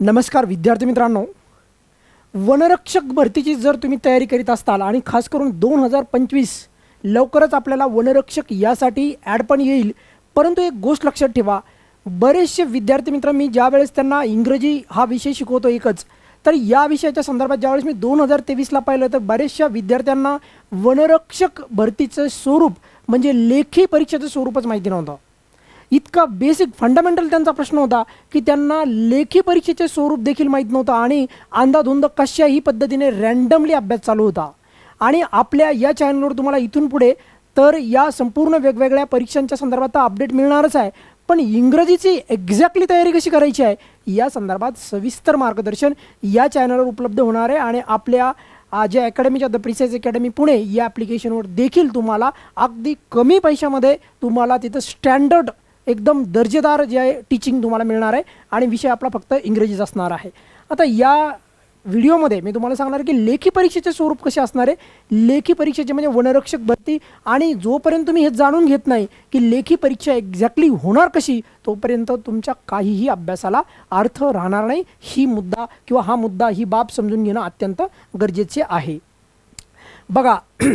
नमस्कार विद्यार्थी मित्रांनो. वनरक्षक भरतीची जर तुम्ही तयारी करीत असताल आणि खास करून दोन हजार पंचवीस लवकरच आपल्याला वनरक्षक यासाठी ॲड पण येईल. परंतु एक गोष्ट लक्षात ठेवा. बरेचसे विद्यार्थी मित्र मी ज्यावेळेस त्यांना इंग्रजी हा विषय शिकवतो एकच तर या विषयाच्या संदर्भात ज्यावेळेस मी दोन हजार तेवीसला पाहिलं तर बरेचशा विद्यार्थ्यांना वनरक्षक भरतीचं स्वरूप म्हणजे लेखी परीक्षेचं स्वरूपच माहिती नव्हतं. इतका बेसिक फंडामेंटल त्यांचा प्रश्न होता की त्यांना लेखी परीक्षेचे स्वरूप देखील माहीत नव्हतं आणि अंदाधुंद कशाही पद्धतीने रॅन्डमली अभ्यास चालू होता. आणि आपल्या या चॅनलवर तुम्हाला इथून पुढे तर या संपूर्ण वेगवेगळ्या परीक्षांच्या संदर्भात तर अपडेट मिळणारच आहे. पण इंग्रजीची एक्झॅक्टली तयारी कशी करायची आहे? या संदर्भात सविस्तर मार्गदर्शन या चॅनलवर उपलब्ध होणार आहे आणि आपल्या ज्या जे अकॅडमीच्या द प्रिसेस अकॅडमी पुणे या ॲप्लिकेशनवर देखील तुम्हाला अगदी कमी पैशामध्ये तुम्हाला तिथं स्टँडर्ड एकदम दर्जेदार जे आहे टीचिंग तुम्हाला मिळणार आहे आणि विषय आपला फक्त इंग्रजीचा असणार आहे. आता या व्हिडिओमध्ये मी तुम्हाला सांगणार आहे की लेखी परीक्षेचे स्वरूप कसे असणार आहे. लेखी परीक्षेचे म्हणजे वनरक्षक भरती आणि जोपर्यंत तुम्ही हे जाणून घेत नाही की लेखी परीक्षा एक्झॅक्टली होणार कशी तोपर्यंत तुमच्या काहीही अभ्यासाला अर्थ राहणार नाही. ही मुद्दा किंवा हा मुद्दा ही बाब समजून घेणं अत्यंत गरजेचे आहे. बघा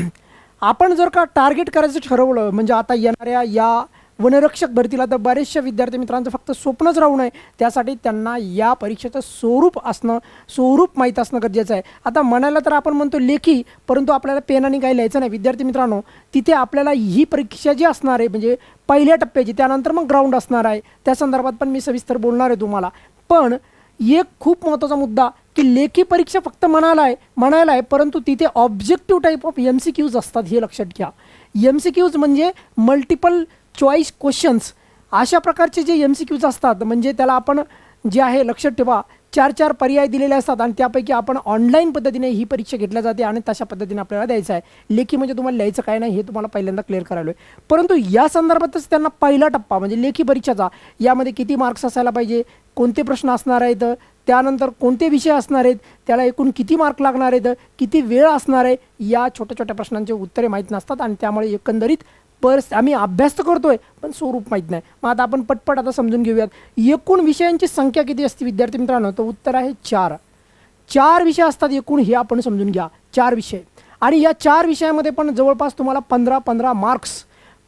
आपण जर का टार्गेट करायचं ठरवलं म्हणजे आता येणाऱ्या या वनरक्षक भरतीला तर बरेचशा विद्यार्थी मित्रांचं फक्त स्वप्नच राहू नये. त्यासाठी त्यांना या परीक्षेचं स्वरूप असणं स्वरूप माहीत असणं गरजेचं आहे. आता म्हणायला तर आपण म्हणतो लेखी परंतु आपल्याला पेनाने काही लिहायचं नाही. विद्यार्थी मित्रांनो तिथे आपल्याला ही परीक्षा जी असणार आहे म्हणजे पहिल्या टप्प्याची त्यानंतर मग ग्राउंड असणार आहे. त्या संदर्भात पण मी सविस्तर बोलणार आहे तुम्हाला. पण एक खूप महत्त्वाचा मुद्दा की लेखी परीक्षा फक्त म्हणाला आहे म्हणायला आहे परंतु तिथे objective type of M C Qs असतात हे लक्षात घ्या. एम सी क्यूज म्हणजे मल्टिपल चॉईस क्वेश्चन्स अशा प्रकारचे जे एम सी क्यूज असतात म्हणजे त्याला आपण जे आहे लक्षात ठेवा. चार चार पर्याय दिलेले असतात आणि त्यापैकी आपण ऑनलाईन पद्धतीने ही परीक्षा घेतल्या जाते आणि तशा पद्धतीने आपल्याला द्यायचं आहे. लेखी म्हणजे तुम्हाला लिहायचं काय नाही हे तुम्हाला पहिल्यांदा क्लिअर करायला आहे परंतु या संदर्भातच त्यांना पहिला टप्पा म्हणजे लेखी परीक्षाचा यामध्ये किती मार्क्स असायला पाहिजे कोणते प्रश्न असणार आहेत त्यानंतर कोणते विषय असणार आहेत त्याला एकूण किती मार्क लागणार आहेत किती वेळ असणार आहे या छोट्या छोट्या प्रश्नांचे उत्तरे माहीत नसतात आणि त्यामुळे एकंदरीत परस आम्ही अभ्यास तर करतोय पण स्वरूप माहीत नाही. मग आता आपण पटपट आता समजून घेऊयात. एकूण विषयांची संख्या किती असते विद्यार्थी मित्रांनो? तर उत्तर आहे चार. चार विषय असतात एकूण हे आपण समजून घ्या. चार विषय. आणि या चार विषयामध्ये पण जवळपास तुम्हाला पंधरा पंधरा मार्क्स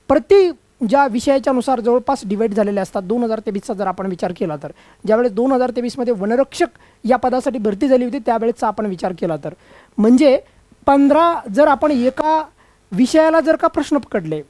प्रति ज्या विषयाच्यानुसार जवळपास डिवाईड झालेले असतात दोन हजार तेवीसचा जर आपण विचार केला तर. ज्यावेळेस दोन हजार तेवीसमध्ये वनरक्षक या पदासाठी भरती झाली होती त्यावेळेसचा आपण विचार केला तर. म्हणजे पंधरा जर आपण एका विषयाला जर का प्रश्न पकडले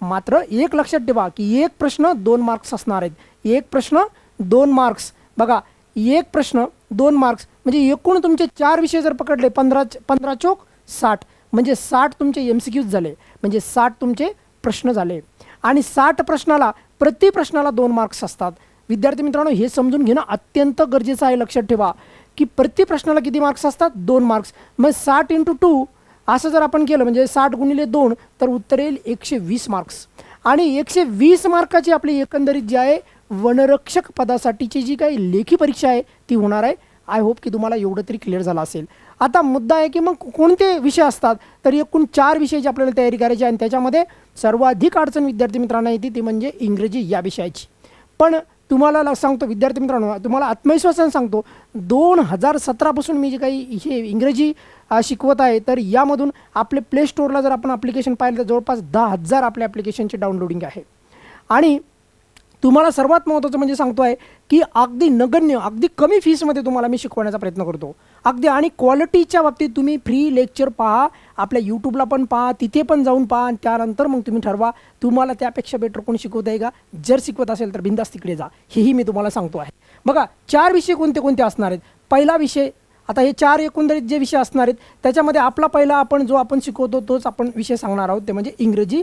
मात्र एक लक्षात ठेवा की एक प्रश्न दोन मार्क्स असणार आहेत. एक प्रश्न दोन मार्क्स. बघा एक प्रश्न दोन मार्क्स. म्हणजे एकूण तुमचे चार विषय जर पकडले पंधरा पंधरा चोक साठ. म्हणजे साठ तुमचे एम सी क्यूज झाले. म्हणजे साठ तुमचे प्रश्न झाले. आणि साठ प्रश्नाला प्रति प्रश्नाला दोन मार्क्स असतात. विद्यार्थी मित्रांनो हे समजून घेणं अत्यंत गरजेचं आहे. लक्षात ठेवा की प्रति प्रश्नाला किती मार्क्स असतात? दोन मार्क्स. मग साठ इंटू टू असं जर आपण केलं म्हणजे साठ गुणिले दोन तर उत्तर येईल एकशे वीस मार्क्स आणि एकशे वीस मार्काची आपली एकंदरीत जी आहे वनरक्षक पदासाठीची जी काही लेखी परीक्षा आहे ती होणार आहे. आय होप की तुम्हाला एवढं तरी क्लिअर झालं असेल. आता मुद्दा आहे की मग कोणते विषय असतात? तर एकूण चार विषयाची आपल्याला तयारी करायची आहे आणि त्याच्यामध्ये सर्वाधिक अडचण विद्यार्थी मित्रांना येते ती म्हणजे इंग्रजी या विषयाची. पण तुम्हाला ला- सांगतो विद्यार्थी मित्रांनो तुम्हाला आत्मविश्वासानं सांगतो दोन हजार सतरापासून मी जे काही हे इंग्रजी शिकवत आहे तर यामधून आपले प्ले स्टोअरला जर आपण ॲप्लिकेशन पाहिलं तर जवळपास दहा हजार आपल्या ॲप्लिकेशनची डाउनलोडिंग आहे. आणि तुम्हाला सर्वात महत्त्वाचं म्हणजे सांगतो आहे की अगदी नगण्य अगदी कमी फीसमध्ये तुम्हाला मी शिकवण्याचा प्रयत्न करतो. अगदी आणि क्वालिटीच्या बाबतीत तुम्ही फ्री लेक्चर पहा आपल्या यूट्यूबला पण पहा तिथे पण जाऊन पहा आणि त्यानंतर मग तुम्ही ठरवा तुम्हाला त्यापेक्षा बेटर कोण शिकवत आहे का? जर शिकवत असेल तर बिंदास तिकडे जा. हेही मी तुम्हाला सांगतो आहे. बघा चार विषय कोणते कोणते असणार आहेत? पहिला विषय आता हे चार एकंदरीत जे विषय असणार आहेत त्याच्यामध्ये आपला पहिला आपण जो आपण शिकवतो तोच आपण विषय सांगणार आहोत ते म्हणजे इंग्रजी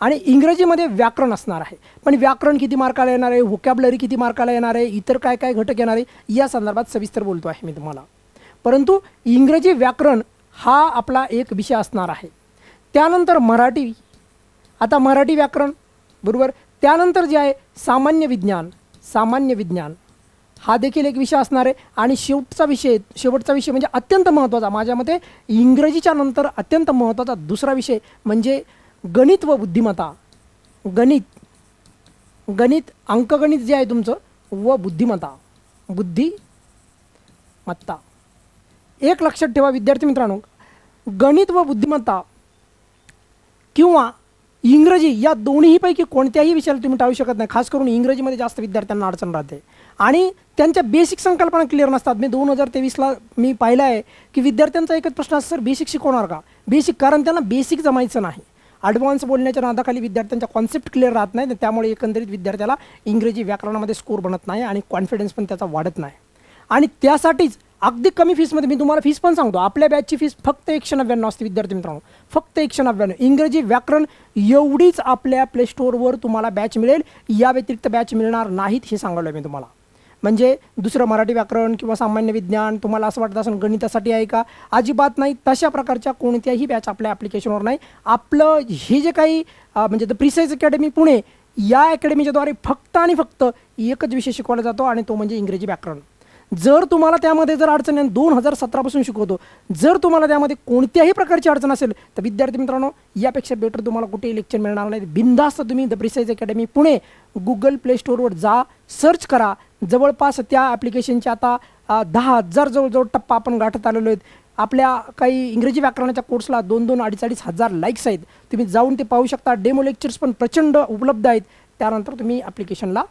आणि इंग्रजीमध्ये व्याकरण असणार आहे. पण व्याकरण किती मार्काला येणार आहे? व्होकॅबलरी किती मार्काला येणार आहे? इतर काय काय घटक येणार आहे? या संदर्भात सविस्तर बोलतो आहे मी तुम्हाला. परंतु इंग्रजी व्याकरण हा आपला एक विषय असणार आहे. त्यानंतर मराठी आता मराठी व्याकरण बरोबर? त्यानंतर जे आहे सामान्य विज्ञान सामान्य विज्ञान हा देखील एक विषय असणार आहे. आणि शेवटचा विषय शेवटचा विषय म्हणजे अत्यंत महत्त्वाचा. माझ्या मते इंग्रजीच्या नंतर अत्यंत महत्त्वाचा दुसरा विषय म्हणजे गणित व बुद्धिमत्ता. गणित. गणित अंकगणित जे आहे तुमचं व बुद्धिमत्ता. बुद्धिमत्ता. एक लक्षात ठेवा विद्यार्थी मित्रांनो गणित व बुद्धिमत्ता किंवा इंग्रजी या दोन्हीपैकी कोणत्याही विषयाला तुम्ही टाळू शकत नाही. खास करून इंग्रजीमध्ये जास्त विद्यार्थ्यांना अडचण राहते. आणि त्यांच्या बेसिक संकल्पना क्लिअर नसतात. मी दोन हजार तेवीसला मी पाहिलं आहे की विद्यार्थ्यांचा एकच प्रश्न असतो सर बेसिक शिकवणार का? बेसिक कारण त्यांना बेसिक जमायचं नाही. ॲडव्हान्स बोलण्याच्या नादाखाली विद्यार्थ्यांच्या कॉन्सेप्ट क्लिअर राहत नाही त्यामुळे एकंदरीत विद्यार्थ्याला इंग्रजी व्याकरणामध्ये स्कोर बनत नाही आणि कॉन्फिडन्स पण त्याचा वाढत नाही. आणि त्यासाठीच अगदी कमी फीसमध्ये मी तुम्हाला फीस पण सांगतो. आपल्या बॅचची फीस फक्त एकशे नव्याण्णव असते विद्यार्थी मित्रांनो. फक्त एकशे नव्याण्णव. इंग्रजी व्याकरण एवढीच आपल्या प्ले स्टोरवर तुम्हाला बॅच मिळेल. या व्यतिरिक्त बॅच मिळणार नाहीत हे सांगायला मी तुम्हाला. म्हणजे दुसरं मराठी व्याकरण किंवा सामान्य विज्ञान तुम्हाला असं वाटत असेल गणितासाठी आहे का? अजिबात नाही तशा प्रकारच्या कोणत्याही बॅच आपल्या ॲप्लिकेशनवर नाही. आपलं हे जे काही म्हणजे द प्रिसाईज अकॅडमी पुणे या अकॅडमीच्याद्वारे फक्त आणि फक्त एकच विषय शिकवला जातो आणि तो म्हणजे इंग्रजी व्याकरण. जर तुम्हाला त्यामध्ये जर अडचण आहे दोन हजार सतरापासून शिकवतो जर तुम्हाला त्यामध्ये कोणत्याही प्रकारची अडचण असेल तर विद्यार्थी मित्रांनो यापेक्षा बेटर तुम्हाला कुठेही लेक्चर मिळणार नाही. बिंदास्त तुम्ही the Precise Academy Pune Google Play स्टोरवर जा सर्च करा जवळपास त्या ॲप्लिकेशनचे आता दहा हजार जवळजवळ टप्पा आपण गाठत आलेलो आहेत. आपल्या काही इंग्रजी व्याकरणाच्या कोर्सला दोन दोन अडीच अडीच हजार लाईक्स आहेत. तुम्ही जाऊन ते पाहू शकता. डेमो लेक्चर्स पण प्रचंड उपलब्ध आहेत. त्यानंतर तुम्ही ॲप्लिकेशनला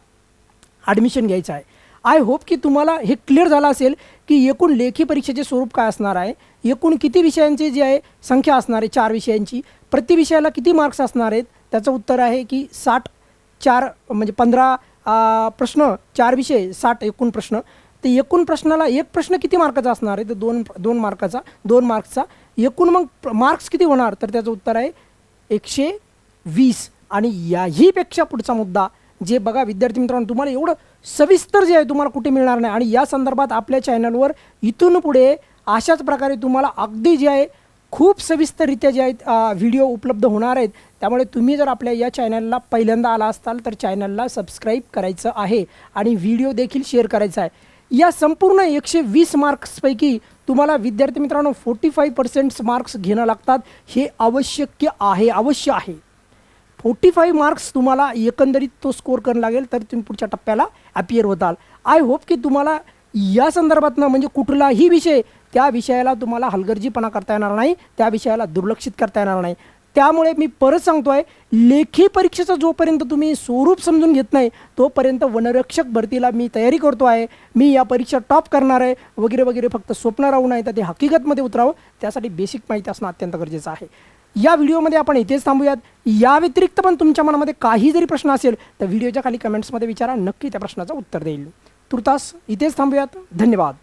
ॲडमिशन घ्यायचं आहे. आय होप की तुम्हाला हे क्लिअर झालं असेल की एकूण लेखी परीक्षेचे स्वरूप काय असणार आहे? एकूण किती विषयांची जी आहे संख्या असणार आहे चार विषयांची? प्रति विषयाला किती मार्क्स असणार आहेत? त्याचं उत्तर आहे की साठ चार म्हणजे पंधरा प्रश्न चार विषय साठ एकूण प्रश्न. तर एकूण प्रश्नाला एक प्रश्न किती मार्काचा असणार आहे? तर दोन दोन मार्काचा दोन मार्क्सचा. एकूण मग मार्क्स किती होणार? तर त्याचं उत्तर आहे एकशे वीस. आणि याहीपेक्षा पुढचा मुद्दा जे बघा विद्यार्थी मित्रांनो तुम्हाला एवढं सविस्तर जे आहे तुम्हाला कुठे मिळणार नाही. आणि या संदर्भात आपल्या चॅनलवर इथून पुढे अशाच प्रकारे तुम्हाला अगदी जे आहे खूप सविस्तररित्या जे आहेत व्हिडिओ उपलब्ध होणार आहेत. त्यामुळे तुम्ही जर आपल्या या चॅनलला पहिल्यांदा आला असताल तर चॅनलला सबस्क्राईब करायचं आहे आणि व्हिडिओ देखील शेअर करायचा आहे. या संपूर्ण एकशे वीस मार्क्सपैकी तुम्हाला विद्यार्थी मित्रांनो फोर्टी फाईव्ह पर्सेंट्स मार्क्स घेणं लागतात. हे आवश्यक आहे अवश्य आहे. फोर्टी फाईव्ह मार्क्स तुम्हाला एकंदरीत तो स्कोर करणं लागेल तर तुम्ही पुढच्या टप्प्याला अपियर होताल. आय होप की तुम्हाला या संदर्भातनं म्हणजे कुठलाही विषय त्या विषयाला तुम्हाला हलगर्जीपणा करता येणार नाही त्या विषयाला दुर्लक्षित करता येणार नाही. त्यामुळे मी परत सांगतो आहे लेखी परीक्षेचं जोपर्यंत तुम्ही स्वरूप समजून घेत नाही तोपर्यंत वनरक्षक भरतीला मी तयारी करतो आहे. मी या परीक्षा टॉप करणार आहे. वगैरे वगैरे फक्त स्वप्न राहू नाही तर ते हकीकतमध्ये उतरावं. त्यासाठी बेसिक माहिती असणं अत्यंत गरजेचं आहे. या व्हिडिओमध्ये आपण इथेच थांबूयात. या व्यतिरिक्त पण तुमच्या मनामध्ये काही जरी प्रश्न असेल तर व्हिडिओच्या खाली कमेंट्समध्ये विचारा. नक्की त्या प्रश्नाचं उत्तर देईल. तुर्तास इथेच थांबूयात. धन्यवाद.